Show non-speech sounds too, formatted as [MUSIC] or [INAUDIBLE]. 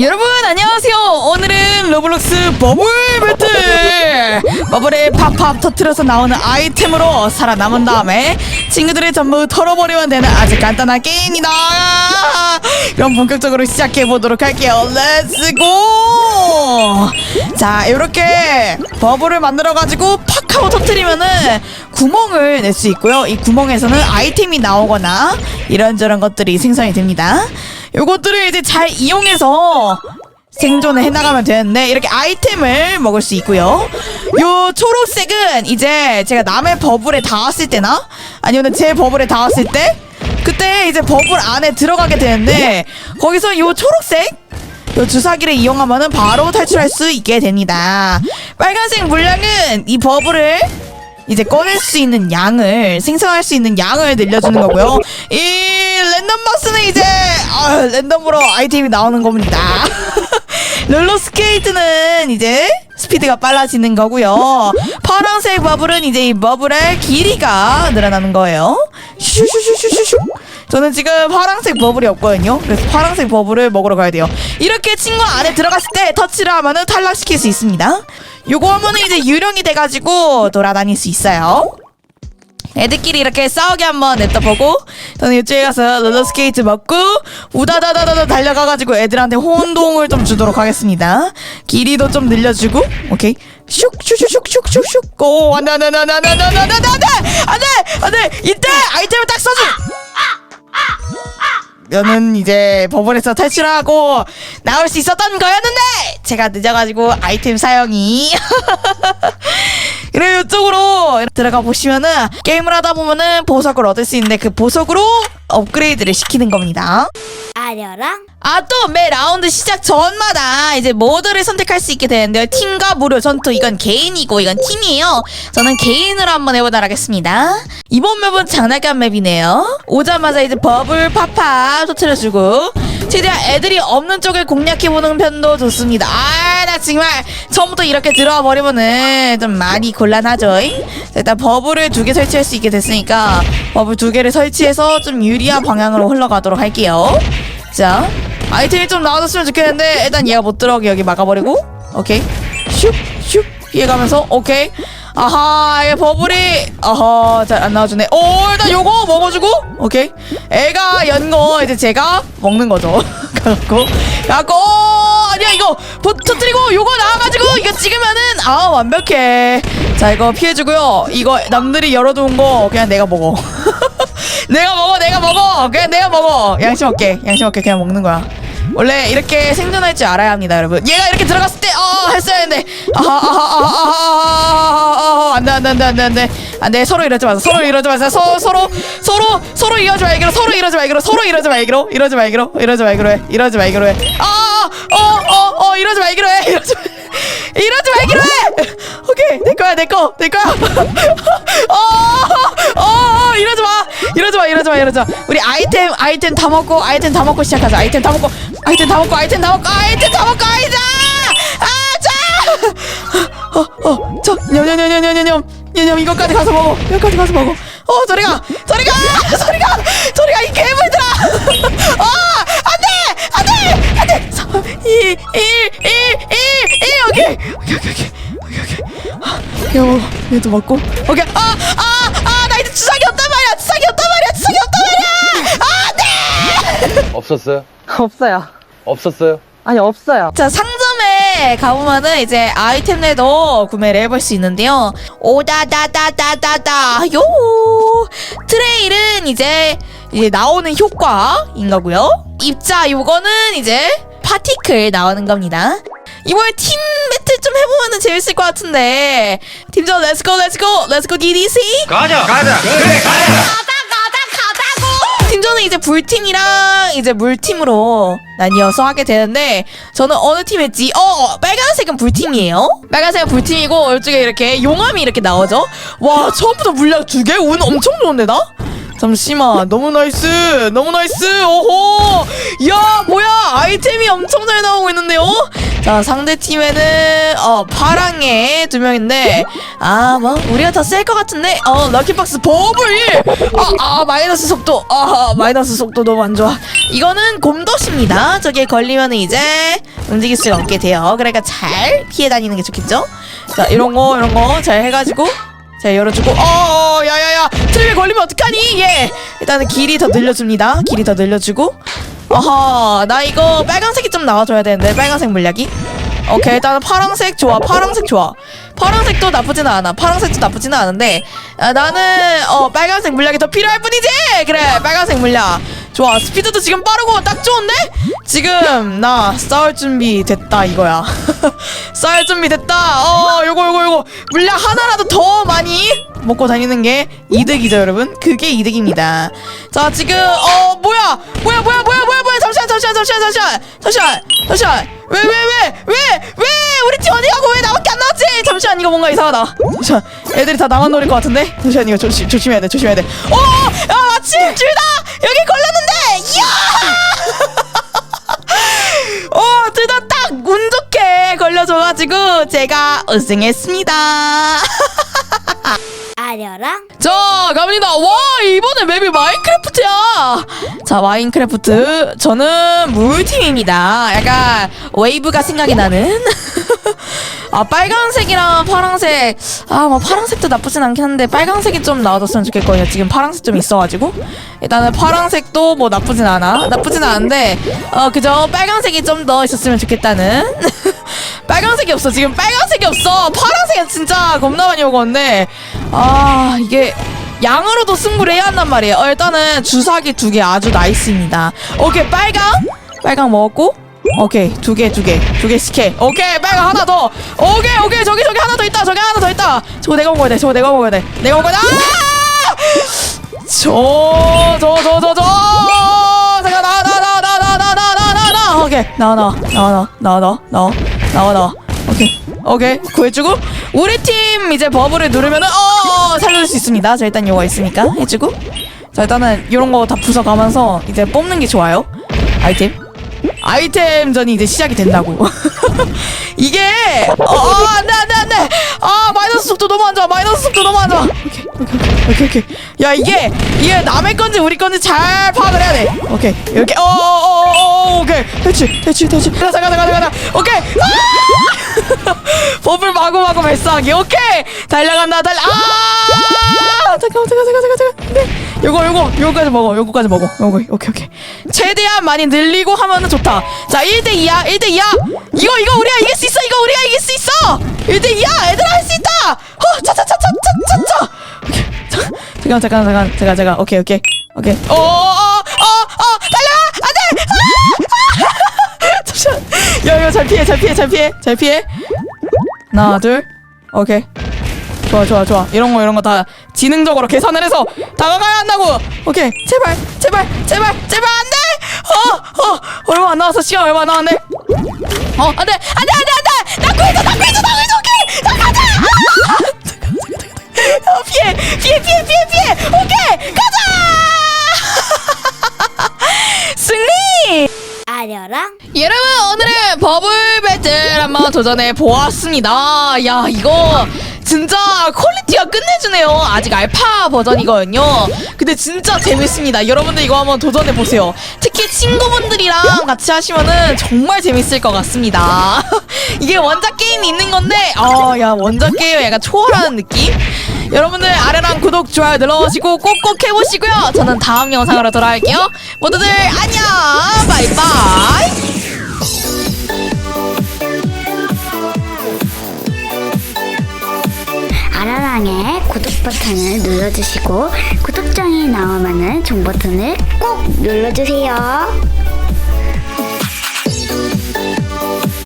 여러분 안녕하세요. 오늘은 로블록스 버블 배틀. 버블에 팝팝 터트려서 나오는 아이템으로 살아남은 다음에 친구들을 전부 털어버리면 되는 아주 간단한 게임이다. 그럼 본격적으로 시작해 보도록 할게요. 렛츠고. 자 이렇게 버블을 만들어 가지고 팍 하고 터트리면은 구멍을 낼 수 있고요. 이 구멍에서는 아이템이 나오거나 이런저런 것들이 생성이 됩니다. 요것들을 이제 잘 이용해서 생존을 해나가면 되는데 이렇게 아이템을 먹을 수 있고요. 요 초록색은 이제 제가 남의 버블에 닿았을 때나 아니면 제 버블에 닿았을 때 그때 이제 버블 안에 들어가게 되는데 거기서 요 초록색 요 주사기를 이용하면은 바로 탈출할 수 있게 됩니다. 빨간색 물량은 이 버블을 이제 꺼낼 수 있는 양을 생성할 수 있는 양을 늘려주는 거고요. 이 랜덤 버스는 이제 아, 랜덤으로 아이템이 나오는 겁니다. [LAUGHS] 롤러 스케이트는 이제 스피드가 빨라지는 거고요. 파란색 버블은 이제 이 버블의 길이가 늘어나는 거예요. 슈슈슈슈슈슈. 저는 지금 파란색 버블이 없거든요. 그래서 파란색 버블을 먹으러 가야 돼요. 이렇게 친구 안에 들어갔을 때 터치를 하면은 탈락시킬 수 있습니다. 요거 하면은 이제 유령이 돼가지고 돌아다닐 수 있어요. 애들끼리 이렇게 싸우게 한번 냅둬보고 저는 이쪽에 가서 롤러스케이트 먹고 우다다다다다 달려가가지고 애들한테 혼동을 좀 주도록 하겠습니다. 길이도 좀 늘려주고 오케이. 슉슉슉슉슉슉슉. 오 안돼 안돼 안돼 안돼 안돼 안돼 안돼 안돼 안돼 안돼. 이때 아이템을 딱 써줘 면은 이제 법원에서 탈출하고 나올 수 있었던 거였는데 제가 늦어가지고 아이템 사용이. [LAUGHS] 그래 이쪽으로. 들어가 보시면은 게임을 하다 보면은 보석을 얻을 수 있는데 그 보석으로 업그레이드를 시키는 겁니다. 아려랑 아 또 매 라운드 시작 전마다 이제 모드를 선택할 수 있게 되는데요. 팀과 무료 전투 이건 개인이고 이건 팀이에요. 저는 개인으로 한번 해보도록 하겠습니다. 이번 맵은 장난감 맵이네요. 오자마자 이제 버블 파파 터트려주고 최대한 애들이 없는 쪽을 공략해보는 편도 좋습니다. 아 나 정말 처음부터 이렇게 들어와 버리면은 좀 많이 곤란하죠. 자, 일단 버블을 두 개 설치할 수 있게 됐으니까 버블 두 개를 설치해서 좀 유리한 방향으로 흘러가도록 할게요. 자, 아이템이 좀 나와줬으면 좋겠는데 일단 얘가 못 들어오게 여기 막아버리고 오케이 슉슉 피해가면서 오케이. 아하 얘 버블이. 아하 잘 안 나와주네. 오 일단 요거 먹어주고 오케이. 애가 연 거 이제 제가 먹는 거죠. 갖고. 갖고 오, 아니야 이거 버- 터뜨리고 요거 나와가지고 이거 찍으면은 아 완벽해. 자 이거 피해주고요. 이거 남들이 열어둔 거 그냥 내가 먹어. [LAUGHS] 내가 먹어 내가 먹어. 그냥 내가 먹어. 양심 없게 양심 없게 그냥 먹는 거야 원래 이렇게 생존할 줄 알아야 합니다 여러분. 얘가 이렇게 들어갔을 때 어 했어야 했는데. 아하 아하 아하 아하 안돼 안 돼 안 돼 안 돼 안 돼. 안 돼 서로 이러지 마세요. 서로 이러지 마세요. 서, 서로 서로 서로 이러지 말기로 서로 이러지 말기로 서로 이러지 말기로 이러지 말기로 이러지 말기로 해 이러지 말기로 해 아 어 어 어 이러지 말기로 해 이러지 말 이러지 말기로 해. 오케이 내 거야 내 거 내 거야. 어 어 이러지 마 이러지 마 이러지 마 이러지 마. 우리 아이템 아이템 다 먹고 아이템 다 먹고 시작하자. 아이템 다 먹고 아이템 다 먹고 아이템 다 먹고 아이템 다 먹고 아이자 아자! 어어저 냠냠냠냠냠냠 냠냠 이거까지 가서 먹어 이거까지 가서 먹어. 어 저리가 저리가 [LAUGHS] 저리가 저리가 이 괴물들아! 어 안돼! 안돼! 안돼! 3 2 1 1 1 1 오케이 오케이 오케이 오케이 오케이 먹어 얘도 먹고. 오케이. 아아아나 이제 주사기 없단 말이야! 주사기 없단 말이야! 주사기 없단 말이야! 안돼! 없었어요? [LAUGHS] 없어요. 없었어요? 아니 없어요. 자 상점에 가보면은 이제 아이템들도 구매를 해볼 수 있는데요. 오다다다다다다. 요 트레일은 이제 이제 나오는 효과인 거고요. 입자 요거는 이제 파티클 나오는 겁니다. 이번에 팀 배틀 좀 해보면은 재밌을 것 같은데. 팀전 렛츠고 렛츠고 렛츠고 DDC 팀전은 이제 불팀이랑 이제 물팀으로 나뉘어서 하게 되는데 저는 어느 팀 했지? 어 빨간색은 불팀이에요. 빨간색은 불팀이고 이쪽에 이렇게 용암이 이렇게 나오죠. 와 처음부터 물량 두 개? 운 엄청 좋은데 나? 잠시만. 너무 나이스. 너무 나이스. 오호. 야 뭐야. 아이템이 엄청 잘 나오고 있는데요 자 상대 팀에는 어 파랑의 두 명인데 아 뭐 우리가 더 셀 것 같은데? 어 럭키박스 버블 아, 아 마이너스 속도. 아 마이너스 속도 너무 안 좋아. 이거는 곰덫입니다. 저게 걸리면 이제 움직일 수가 없게 돼요. 그러니까 잘 피해 다니는 게 좋겠죠? 자 이런 거 이런 거 잘 해가지고 자 열어주고 어 야야야. 트랩에 걸리면 어떡하니? 예. 일단은 길이 더 늘려줍니다. 길이 더 늘려주고 아하 나 이거 빨간색이 좀 나와줘야 되는데 빨간색 물약이? 오케이 일단은 파란색 좋아 파란색 좋아. 파란색도 나쁘지는 않아. 파란색도 나쁘지는 않은데 아, 나는 어 빨간색 물약이 더 필요할 뿐이지! 그래 빨간색 물약. 좋아 스피드도 지금 빠르고 딱 좋은데? 지금 나 싸울 준비 됐다 이거야. [LAUGHS] 싸울 준비 됐다. 어 요거 요거 요거. 물약 하나라도 더 많이 먹고 다니는 게 이득이죠 여러분? 그게 이득입니다. 자 지금 어 뭐야? 뭐야 뭐야 뭐야 뭐야 뭐야? 잠시만 잠시만 잠시만 잠시만 잠시만 잠시만. 왜 왜 왜 왜 왜? 우리 팀 어디 가고 왜 나밖에 안 나왔지? 잠시만 이거 뭔가 이상하다. 잠시만 애들이 다 나만 노릴 것 같은데? 잠시만 이거 조심 조심해야 돼 조심해야 돼어야 마침 둘다! 여기 걸렸는데! 이야! [LAUGHS] 어, 둘 다 딱 운 좋게 걸려줘가지고 제가 우승했습니다. 아려랑 자, 갑니다. 와, 이번에 맵이 마인크래프트야. 자, 마인크래프트. 저는 물팀입니다. 약간 웨이브가 생각이 나는. [LAUGHS] 아, 빨간색이랑 파란색. 아, 뭐 파란색도 나쁘진 않긴 한데 빨간색이 좀 나와줬으면 좋겠거든요. 지금 파란색 좀 있어가지고. 일단은 파란색도 뭐 나쁘진 않아. 나쁘진 않은데, 어, 그저 빨간색이 좀 더 있었으면 좋겠다는. [LAUGHS] 빨간색이 없어. 지금 빨간색이 없어. 파란색은 진짜 겁나 많이 먹었는데, 아, 이게. 양으로도 승부를 해야 한단 말이에요. 어, 일단은 주사기 두 개 아주 나이스입니다. 오케이, 빨강. 빨강 먹었고. 오케이, 두 개, 두 개. 두 개씩 해. 오케이, 빨강 하나 더. 오케이, 오케이. 저기, 저기 하나 더 있다. 저기 하나 더 있다. 저거 내가 먹어야 돼. 저거 내가 먹어야 돼. 내가 먹어야 돼. 아! 저, 저, 저, 저, 저. 잠깐, 나와, 나와, 나와, 나와, 나와, 나와, 나와, 나와, 나와. 오케이. 나와, 나와, 나와, 나와, 나와, 나와, 나와, 나와, 나와. 오케이. 오케이. 구해주고. 우리 팀 이제 버블을 누르면은, 어, 살려줄 수 있습니다. 자, 일단 요거 있으니까 해주고. 자, 일단은 이런 거 다 부숴가면서 이제 뽑는 게 좋아요. 아이템. 아이템전이 이제 시작이 된다고. 이게 어, 어, 안돼 안돼 안돼. 아 마이너스 속도 너무 안 좋아. 마이너스 속도 너무 안 좋아. 오케이 오케이 오케이 오케이. 야 이게 이게 남의 건지 우리 건지 잘 파악을 해야 돼. 오케이 이렇게 어어어어 오케이 대치 대치 대치. 가자 가자 가자 가자. 오케이. 아! [LAUGHS] 버블 마구 마구 발사하기. 오케이 달려간다 달려. 아 잠깐만 잠깐 잠깐 잠깐 잠깐. 네. 요거 요거 요거까지 먹어. 요거까지 먹어. 요거 오케이 오케이. 최대한 많이 늘리고 하면은 좋다. 자 1대 2야 1대 2야. 이거 이거 우리가 이길 수 있어. 이거 우리가 이길 수 있어. 1대 2야. 애들 할수 잠깐 잠깐 잠깐 잠깐 잠깐. 오케이 오케이 오케이. 어어어어어 달려 안돼. 아! [LAUGHS] 잠시만. 야 이거 잘 피해 잘 피해 잘 피해 잘 피해. 하나 둘. 오케이. 좋아 좋아 좋아 이런 거 이런 거 다 지능적으로 계산을 해서 다가가야 한다고 오케이 제발 제발 제발 제발 안돼 어어 얼마 안 남았어 시간 얼마 안 남았네 어 안돼 안돼 안돼 안돼 나 구해줘 나 구해줘 나 구해줘 오케이 나 가자 아! 어, 피해 피해 피해 피해 피해 오케이 가자 [LAUGHS] 승리 아려랑 여러분 오늘은 버블 배틀 한번 도전해 보았습니다. 야 이거 진짜 퀄리티가 끝내주네요. 아직 알파 버전이거든요. 근데 진짜 재밌습니다. 여러분들 이거 한번 도전해 보세요. 특히 친구분들이랑 같이 하시면은 정말 재밌을 것 같습니다. [LAUGHS] 이게 원작 게임이 있는 건데, 아야 원작 게임 약간 초월하는 느낌? 여러분들 아래랑 구독 좋아요 눌러주시고 꼭꼭 해보시고요. 저는 다음 영상으로 돌아올게요. 모두들 안녕, 바이바이. 아라랑의 구독 버튼을 눌러주시고 구독장이 나오면은 종 버튼을 꼭 눌러주세요.